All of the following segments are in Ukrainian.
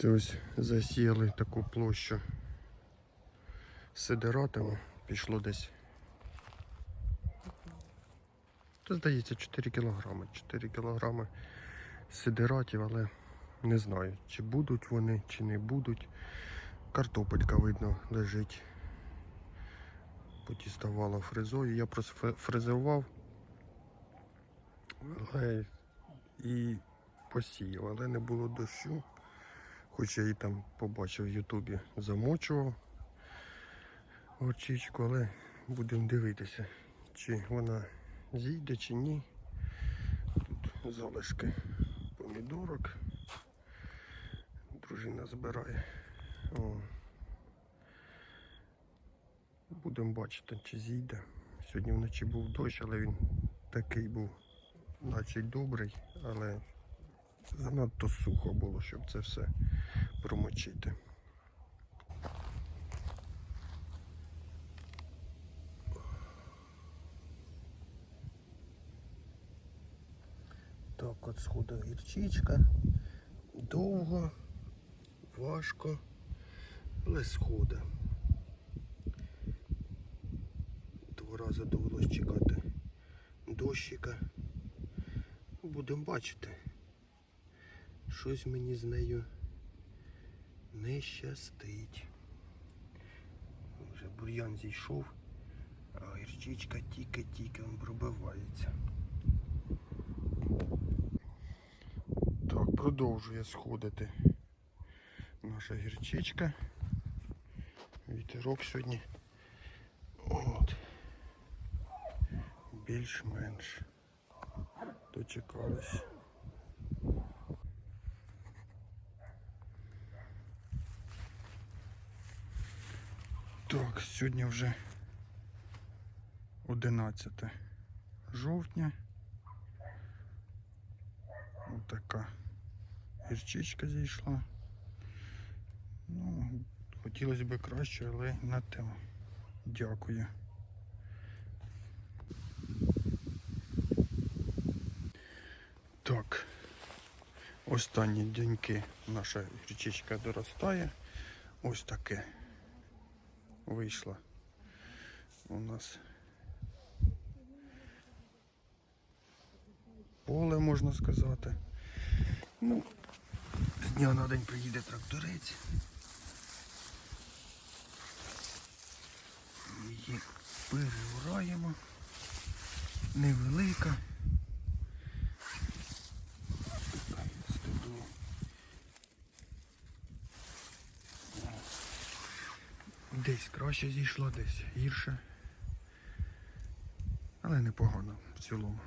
Це ось засіяли таку площу сидератами. Пішло десь. Та здається 4 кілограми. 4 кілограми сидератів, але не знаю, чи будуть вони, чи не будуть. Картопелька видно лежить. Потіставала фрезою. Я просто фрезував але і посіяв, але не було дощу. Хоч я її там побачив в Ютубі, замочував горчичку, але будемо дивитися, чи вона зійде, чи ні. Тут залишки помідорок. Дружина збирає. О. Будемо бачити, чи зійде. Сьогодні вночі був дощ, але він такий був, наче добрий, але занадто сухо було, щоб це все промочити. Так, от сходила гірчичка. Довго, важко, але сходить. Два рази довелось чекати дощика. Будемо бачити. Щось мені з нею не щастить. Вже бур'ян зійшов, а гірчичка тільки-тільки пробивається. Так, продовжує сходити наша гірчичка. Вітерок сьогодні. От. Більш-менш дочекались. Так, сьогодні вже 11 жовтня. Ось така гірчичка зійшла. Ну, хотілося б краще, але на тему. Дякую. Так, останні деньки наша гірчичка доростає. Ось таке вийшло у нас поле, можна сказати. Ну, з дня на день приїде тракторець. Її переураємо. Невелика. Десь краще зійшло, десь гірше. Але непогано в цілому.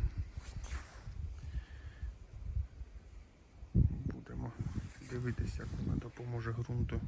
Будемо дивитися, як вона допоможе ґрунту